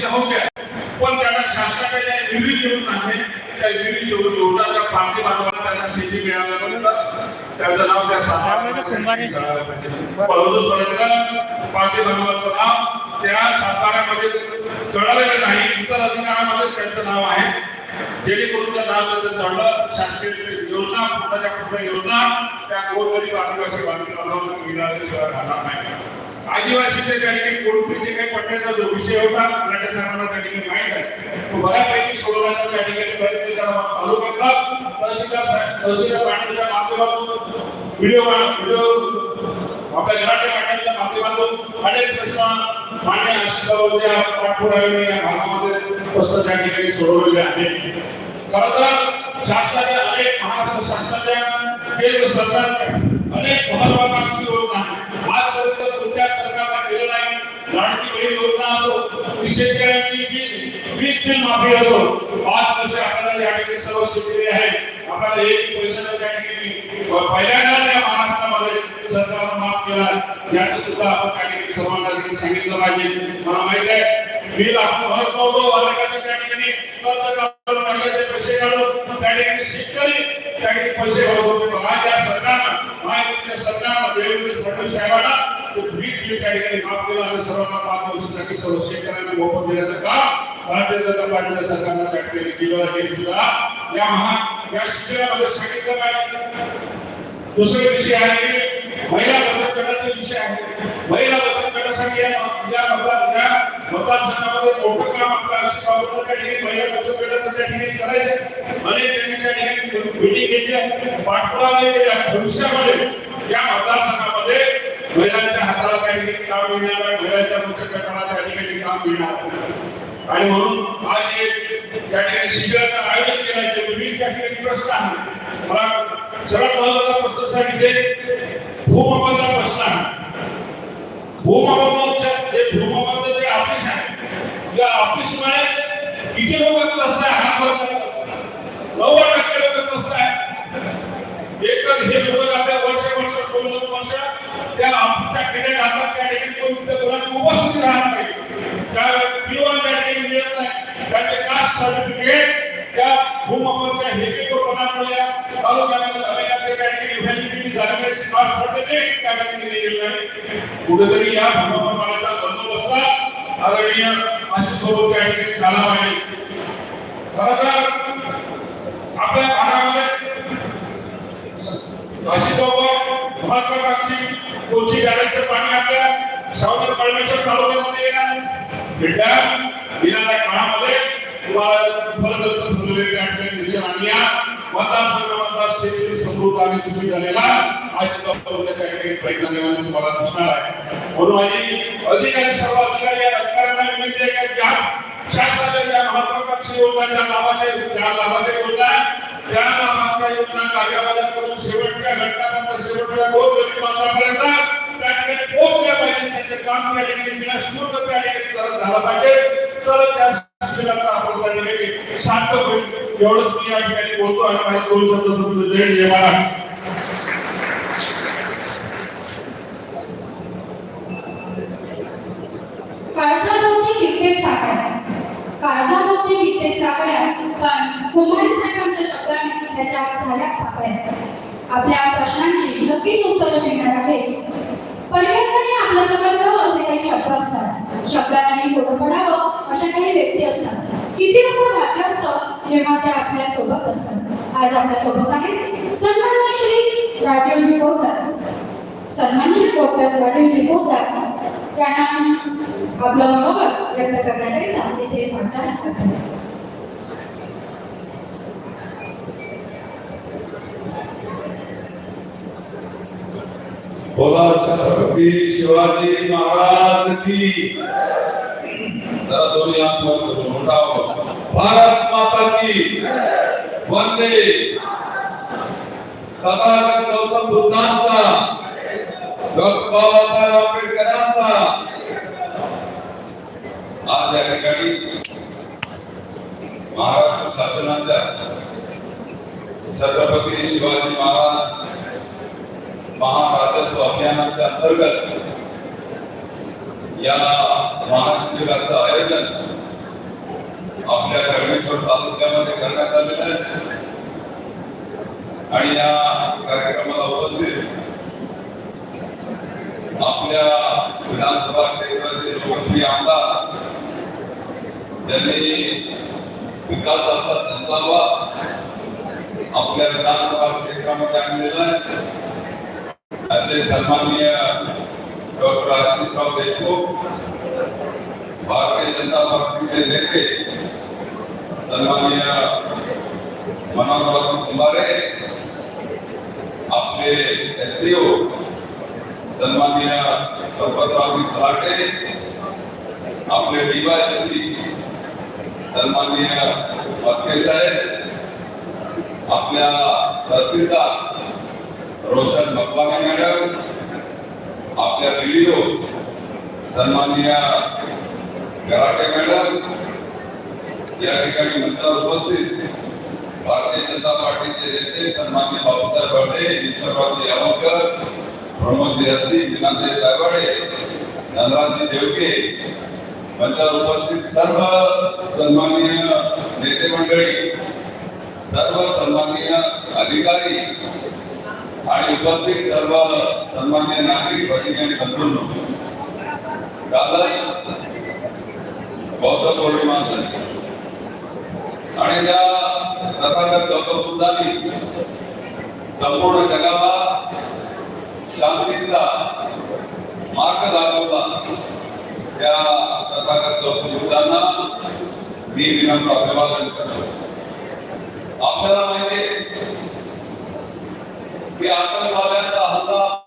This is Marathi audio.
राहू द्या पण त्यांना शासनाने ज्या विविध योजना आहेत त्या विविध यो- योजनाच्या प्राप्ती मानवाला त्यांना शेती मिळाल्यानंतर त्याचं नाव त्या शासनापर्यंत प्राप्ती मानवाचं नाव त्या साताऱ्यामध्ये चढवलेलं नाही. इतर अधिकारामध्ये त्यांचं नाव आहे. जेणेकरून त्या नाव जर चढलं शासकीय योजना पूर्णच्या पूर्ण योजना त्या गोरगरीब आदिवासी बांधवांना मिळाल्याशिवाय राहणार नाही. आदिवासीच्या त्या ठिकाणी कोणते काही पडण्याचा जो विषय होता मराठा साहेबांना त्या ठिकाणी माहीत आहे. तो बऱ्यापैकी सोडवण्याचा त्या ठिकाणी प्रयत्न करा तालुक्यातला तहसीलदार तहसीलदार पाटीलच्या माध्यमातून व्हिडिओ व्हिडिओ आपल्या घराच्या पाठीच्या माध्यमातून अनेक प्रश्न मान्य आशिषबाबूच्या पाठपुराव्याने या भागामध्ये प्रश्न त्या ठिकाणी सोडवलेले आहेत. खरं तर शासनाच्या अनेक महाराष्ट्र शासनाच्या केंद्र सरकारच्या अनेक महत्वाकांक्षी शेतकऱ्यांनी की वीज बिल माफी असो पाच वर्ष आपल्याला या ठिकाणी सर्व शेतकरी आहेत. आपल्याला एक पैसा त्या ठिकाणी पहिल्यांदा या महाराष्ट्रामध्ये सरकारनं माफ केला याचं सुद्धा आपण त्या ठिकाणी सर्वांना सांगितलं पाहिजे. मला माहीत आहे बिल आपण भरत नव्हतो अनेकांच्या त्या ठिकाणी कर्ज काढून कर्जाचे पैसे काढून त्या ठिकाणी शेतकरी त्या ठिकाणी पैसे भरत होते पण आज या सरकारनं महायुतीच्या सरकारनं देवेंद्र फडणवीस साहेबांना तो त्या ठिकाणी माफ केला आणि सर्वांना पाच वर्षासाठी सर्व शेतकऱ्यांना मोफत देण्याचं काम भारतीय जनता पार्टीच्या सरकारनं त्या ठिकाणी केलं हे सुद्धा. या महा या शिबिरामध्ये सांगितलं काय? दुसरे विषय आहे महिला बचत गटाचे विषय आहे. महिला बचत गटासाठी या या मतदार या मतदारसंघामध्ये मोठं काम आपल्या आयुष्य बाबूला त्या ठिकाणी महिला बचत गटाचं त्या ठिकाणी करायचं. अनेक त्यांनी त्या ठिकाणी मिटिंग घेतल्या पाठपुरावा केला आणि भविष्यामध्ये या मतदारसंघामध्ये महिलांच्या हाताला त्या ठिकाणी काम मिळणार आहे महिलांच्या बचत गटाला त्या ठिकाणी काम मिळणार आहे. आणि म्हणून आज एक त्या ठिकाणी शिबिराचं आयोजन केलं आहे ते विविध त्या ठिकाणी प्रश्न आहे. मला सर्वात महत्त्वाचा प्रश्न सांगितले भूमापनचा प्रश्न आहे. भूमापन जे भूमापन जे ऑफिस आहे. या ऑफिसमुळे किती लोक त्रस्त आहे हा प्रश्न नव्वद टक्के लोक त्रस्त आहे. एक तर हे लोक जातात वर्ष वर्ष दोन दोन वर्ष त्या ऑफिसच्या खेड्या जातात त्या ठिकाणी कोणाची उपस्थिती राहत नाही. त्या पिओन त्या ठिकाणी मिळत नाही. त्याचे कास्ट सर्टिफिकेट कुठेतरी या भूमापनाचा बंदोबस्त आदरणीय आशिष बाबू त्या ठिकाणी झाला पाहिजे. खर तर आपल्या भागामध्ये आशिषबाबा महत्वाकांक्षी कोची बॅरेजचं पाणी आपल्या सावधर कळमेश्वर तालुक्यामध्ये येणार. भेटा येणाऱ्या काळामध्ये तुम्हाला फलदत्त फुललेले ठिकाणी दिसून दिसेल आणि या मतदारसंघामधला शेतकरी समृद्ध आणि सुखी झालेला प्रयत्न तुम्हाला दिसणार आहे. म्हणून माझी अधिकारी सर्व अधिकारी या अधिकाऱ्यांना विनंती आहे की ज्या शासनाच्या महत्वाकांक्षी योजना लाभाच्या ज्या लाभाच्या योजना त्या लाभाच्या योजना करून शेवटच्या घटकापर्यंत शेवटच्या गोरगरीब माणसापर्यंत त्या ठिकाणी पोहोचल्या पाहिजे. त्यांचे काम त्या ठिकाणी त्या ठिकाणी करत झालं पाहिजे. तर त्या आपण त्या ठिकाणी सार्थ होईल. एवढंच मी या ठिकाणी बोलतो आणि माझे दोन शब्द संपले. जय जय महाराज काळजाभोवती कित्येक काळजाभोवती कित्येक सापड्या पण साहेबांच्या शब्दांनी त्याच्या झाल्या पाकळ्या आपल्या प्रश्नांची नक्कीच उत्तरं मिळणार आहे पर्यटनाने आपलं सगळं असे काही शब्द असतात. शब्दांनी पुढं पडावं? अशा काही व्यक्ती असतात. किती लोक वाटलं असतं जेव्हा त्या आपल्यासोबत असतात. आज आपल्यासोबत आहेत सन्माननीय श्री राजीवजी पोतदार. सन्माननीय डॉक्टर राजीवजी पोतदार. यांना आपलं मनोबल व्यक्त करण्याकरिता इथे माझ्या करतात. बोला छत्रपती शिवाजी महाराज की जरा दोन्ही हात भारत माता की वंदे तथागत गौतम बुद्धांचा डॉक्टर बाबासाहेब आंबेडकरांचा आज या ठिकाणी महाराष्ट्र शासनाच्या छत्रपती शिवाजी महाराज महाराजस्व अभियानाच्या अंतर्गत या महाशिबिराचं आयोजन आपल्या कळमेश्वर तालुक्यामध्ये करण्यात आलेला आहे. आणि या कार्यक्रमाला उपस्थित आपल्या विधानसभा क्षेत्राचे लोकप्रिय आमदार त्यांनी विकासाचा संकल्प आपल्या विधानसभा क्षेत्रामध्ये आणलेला आहे. असे सन्माननीय डॉक्टर आशिषराव देशमुख भारतीय जनता पार्टीचे नेते सन्माननीय मनोहर कुंभारे आपले एसडीओ सन्माननीय सरपतराव तलाटे आपले डीवायएसपी सन्माननीय मस्के साहेब आपल्या तहसीलदार रोशन भगवाने मॅडम आपल्या व्हिडिओ सन्माननीय गराटे मॅडम या ठिकाणी मंचावर उपस्थित. भारतीय जनता पार्टीचे नेते सन्मान्य बाबासाहेब बर्डे ईश्वररावजी यावकर प्रमोदजी हस्ती जिनांदे दायवाडे देवके मंचावर उपस्थित सर्व सन्माननीय नेते मंडळी सर्व सन्माननीय अधिकारी आणि उपस्थित सर्व सन्मान्य नागरिक भगिनी आणि बंधूंनो. कालच बौद्ध पौर्णिमा झाली. आणि त्या तथागत गौतम बुद्धांनी संपूर्ण जगाला शांतीचा मार्ग दाखवला त्या तथागत गौतम बुद्धांना मी विनम्र अभिवादन करतो. आपल्याला माहिती की आतंकवाद्यांचा हल्ला